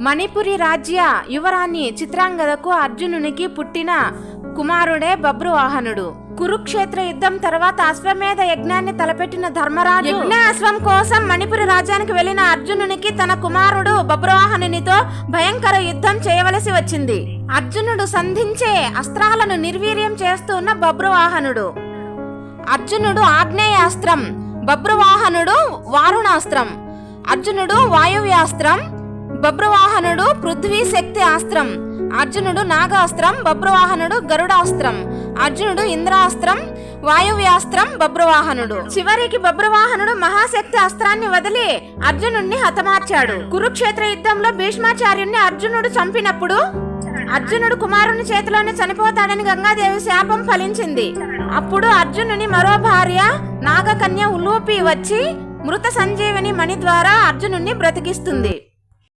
మణిపురి రాజ్య యువరాణి చిత్రాంగదకు అర్జునునికి పుట్టిన కుమారుడే బబ్రువాహనుడు కురుక్షేత్ర యుద్ధం తర్వాత అశ్వమేధ యజ్ఞాన్ని తలపెట్టిన ధర్మరాజు యజ్ఞాశ్వం కోసం మణిపురి రాజ్యానికి వెళ్ళిన అర్జునునికి తన కుమారుడు బబ్రువాహనునితో భయంకర యుద్ధం చేయవలసి వచ్చింది. అర్జునుడు సంధించే అస్త్రాలను నిర్వీర్యం చేస్తున్న బబ్రువాహనుడు అర్జునుడు ఆగ్నేయాస్త్రం బబ్రువాహనుడు వారుణాస్త్రం అర్జునుడు వాయువ్యాస్త్రం బబ్రవాహనుడు పృథ్వీ శక్తి ఆస్త్రం. అర్జునుడు నాగాస్త్రం బబ్రవాహనుడు గరుడాస్త్రం. అర్జునుడు ఇంద్రాస్త్రం వాయువ్యాస్త్రం బబ్రవాహనుడు చివరికి బబ్రవాహనుడు మహాశక్తి అస్త్రాన్ని వదిలి అర్జునుడిని హతమార్చాడు. కురుక్షేత్ర యుద్ధంలో భీష్మాచార్యుణ్ణి అర్జునుడు చంపినప్పుడు అర్జునుడు కుమారుని చేతిలోనే చనిపోతాడని గంగాదేవి శాపం ఫలించింది. అప్పుడు అర్జునుని మరో భార్య నాగకన్య ఉలూపి వచ్చి మృత సంజీవిని మణి ద్వారా అర్జునుణ్ణి బ్రతికిస్తుంది.